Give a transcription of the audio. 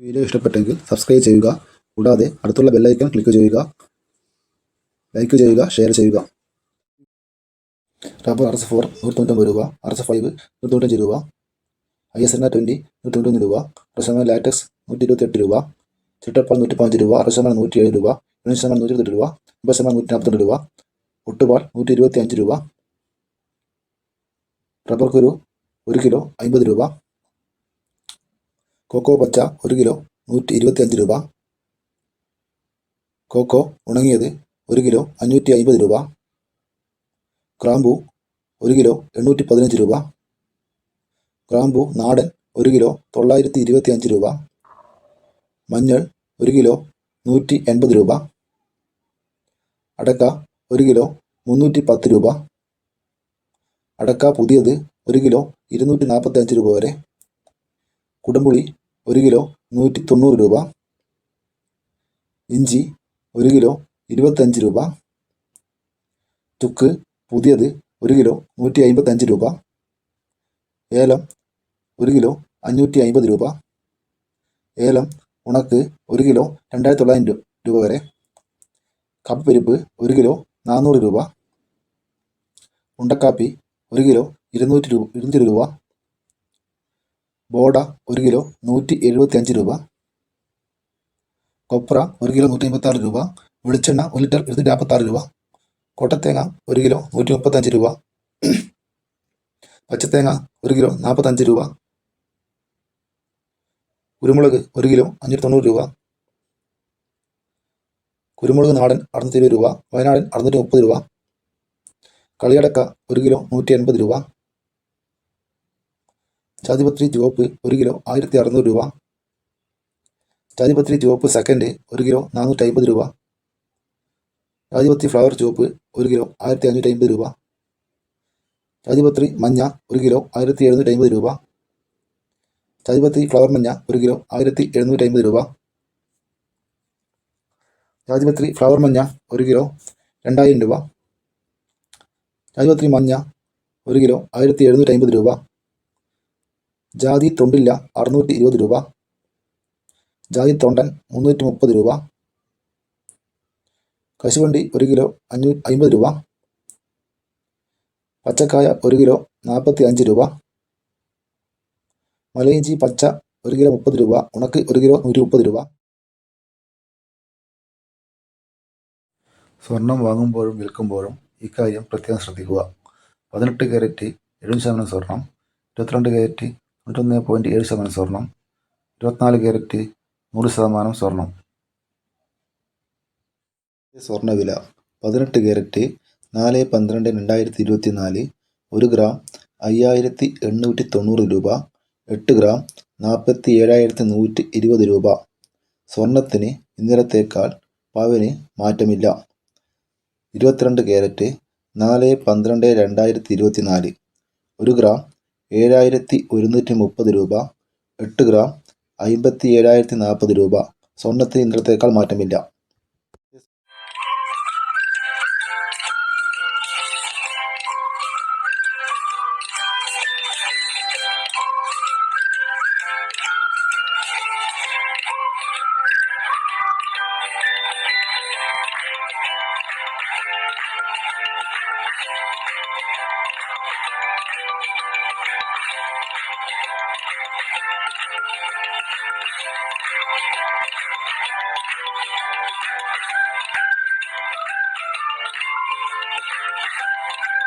Video ഇഷ്ടപ്പെട്ടെങ്കിൽ subscribe ചെയ്യുക. കൂടാതെ അടുത്തുള്ള ബെല്ലൈക്കൺ ക്ലിക്ക് ചെയ്യുക. ലൈക്ക് ചെയ്യുക ഷെയർ ചെയ്യുക. റബ്ബർ ആർ എസ് ഫോർ നൂറ്റി രൂപ ആർ എസ് ഫൈവ് നൂറ്റി രൂപ I S N R twenty നൂറ്റി തൊണ്ണൂറ്റൊന്ന് രൂപ റസമൻ ലാറ്റക്സ് നൂറ്റി ഇരുപത്തിയെട്ട് രൂപ ചിട്ടപ്പാൽ നൂറ്റി പതിനഞ്ച് രൂപ അറുപത് നൂറ്റി ഏഴ് രൂപ എഴുപത് ശതമാനം നൂറ്റി ഇരുപത്തെട്ട് രൂപ അമ്പത് ശതമാനം നൂറ്റി നാൽപ്പത്തിരണ്ട് രൂപ ഒട്ടുപാൽ നൂറ്റി ഇരുപത്തി അഞ്ച് രൂപ റബ്ബർ കുരു ഒരു കിലോ അമ്പത് രൂപ കൊക്കോ പച്ച ഒരു കിലോ നൂറ്റി ഇരുപത്തി അഞ്ച് രൂപ. കോക്കോ ഉണങ്ങിയത് ഒരു കിലോ അഞ്ഞൂറ്റി അൻപത് രൂപ ക്രാമ്പു ഒരു കിലോ എണ്ണൂറ്റി പതിനഞ്ച് രൂപ ക്രാമ്പു നാടൻ ഒരു കിലോ തൊള്ളായിരത്തി ഇരുപത്തി അഞ്ച് രൂപ. മഞ്ഞൾ ഒരു കിലോ നൂറ്റി എൺപത് രൂപ. അടക്ക ഒരു കിലോ മുന്നൂറ്റി പത്ത് രൂപ. അടക്ക പുതിയത് ഒരു കിലോ ഇരുന്നൂറ്റി നാൽപ്പത്തി അഞ്ച് രൂപ വരെ. കുടംപുളി ഒരു കിലോ നൂറ്റി തൊണ്ണൂറ് രൂപ. ഇഞ്ചി ഒരു കിലോ ഇരുപത്തഞ്ച് രൂപ. തുക്ക് പുതിയത് ഒരു കിലോ നൂറ്റി അൻപത്തഞ്ച് രൂപ. ഏലം ഒരു കിലോ അഞ്ഞൂറ്റി അൻപത് രൂപ. ഏലം ഉണക്ക് ഒരു കിലോ രണ്ടായിരത്തി തൊള്ളായിരം രൂപ വരെ. കപ്പരിപ്പ് ഒരു കിലോ നാനൂറ് രൂപ. ഉണ്ടക്കാപ്പി ഒരു കിലോ ഇരുന്നൂറ്റി രൂപ ഇരുന്നൂറ്റി രൂപ. ബോഡ ഒരു കിലോ നൂറ്റി എഴുപത്തി അഞ്ച് രൂപ. കൊപ്ര ഒരു കിലോ നൂറ്റി അമ്പത്തി ആറ് രൂപ. വെളിച്ചെണ്ണ ഒരു ലിറ്റർ ഇരുന്നൂറ്റി നാൽപ്പത്തി ആറ് രൂപ. കൊട്ടത്തേങ്ങ ഒരു കിലോ നൂറ്റി മുപ്പത്തഞ്ച് രൂപ. പച്ചത്തേങ്ങ ഒരു കിലോ നാൽപ്പത്തഞ്ച് രൂപ. കുരുമുളക് ഒരു കിലോ അഞ്ഞൂറ്റി തൊണ്ണൂറ് രൂപ. കുരുമുളക് നാടൻ അറുന്നൂറ്റി ഇരുപത് രൂപ. വയനാടൻ അറുന്നൂറ്റി മുപ്പത് രൂപ. കളിയടക്ക ഒരു കിലോ നൂറ്റി എൺപത് രൂപ. ജാതിപത്രി ചുവപ്പ് ഒരു കിലോ ആയിരത്തി അറുന്നൂറ് രൂപ. ജാതിപത്രി ചുവപ്പ് സെക്കൻഡ് ഒരു കിലോ നാനൂറ്റി അമ്പത് രൂപ. ജാതിപത്രി ഫ്ലവർ ചുവപ്പ് ഒരു കിലോ ആയിരത്തി അഞ്ഞൂറ്റി അമ്പത് രൂപ. ജാതിപത്രി മഞ്ഞ ഒരു കിലോ ആയിരത്തി എഴുന്നൂറ്റി അമ്പത് രൂപ. ജാതിപത്രി ഫ്ലവർ മഞ്ഞ ഒരു കിലോ ആയിരത്തി എഴുന്നൂറ്റി അമ്പത് രൂപ. ജാതിപത്രി ഫ്ലവർ മഞ്ഞ ഒരു കിലോ രണ്ടായിരം രൂപ. ജാതിപത്രി മഞ്ഞ ഒരു കിലോ ആയിരത്തി എഴുന്നൂറ്റി അമ്പത് രൂപ. ജാതി തൊണ്ടില്ല അറുന്നൂറ്റി ഇരുപത് രൂപ. ജാതി തൊണ്ടൻ മുന്നൂറ്റി മുപ്പത് രൂപ. കശുവണ്ടി ഒരു കിലോ അഞ്ഞൂ അമ്പത് രൂപ. പച്ചക്കായ ഒരു കിലോ നാൽപ്പത്തി അഞ്ച് രൂപ. മലയിഞ്ചി പച്ച ഒരു കിലോ മുപ്പത് രൂപ. ഉണക്ക് ഒരു കിലോ നൂറ്റി മുപ്പത് രൂപ. സ്വർണം വാങ്ങുമ്പോഴും വിൽക്കുമ്പോഴും ഇക്കാര്യം പ്രത്യേകം ശ്രദ്ധിക്കുക. പതിനെട്ട് ക്യാരറ്റ് എഴുപത് ശതമാനം സ്വർണം ഇരുപത്തിരണ്ട് ക്യാരറ്റ് തൊണ്ണൂറ്റൊന്ന് പോയിന്റ് ഏഴ് ശതമാനം സ്വർണം ഇരുപത്തിനാല് ക്യാരറ്റ് നൂറ് ശതമാനം സ്വർണം. സ്വർണവില പതിനെട്ട് ക്യാരറ്റ് നാല് പന്ത്രണ്ട് രണ്ടായിരത്തി ഇരുപത്തി നാല് ഒരു ഗ്രാം അയ്യായിരത്തി എണ്ണൂറ്റി തൊണ്ണൂറ് രൂപ എട്ട് ഗ്രാം നാൽപ്പത്തി ഏഴായിരത്തി നൂറ്റി ഇരുപത് രൂപ. സ്വർണത്തിന് ഇന്നലത്തേക്കാൾ പവന് മാറ്റമില്ല. ഇരുപത്തിരണ്ട് ക്യാരറ്റ് നാല് പന്ത്രണ്ട് രണ്ടായിരത്തി ഇരുപത്തി നാല് ഒരു ഗ്രാം ഏഴായിരത്തി ഒരുന്നൂറ്റി മുപ്പത് രൂപ എട്ട് ഗ്രാം അമ്പത്തി ഏഴായിരത്തി നാൽപ്പത് രൂപ. സ്വർണത്തിന് ഇന്നലത്തേക്കാൾ മാറ്റമില്ല. Thank you.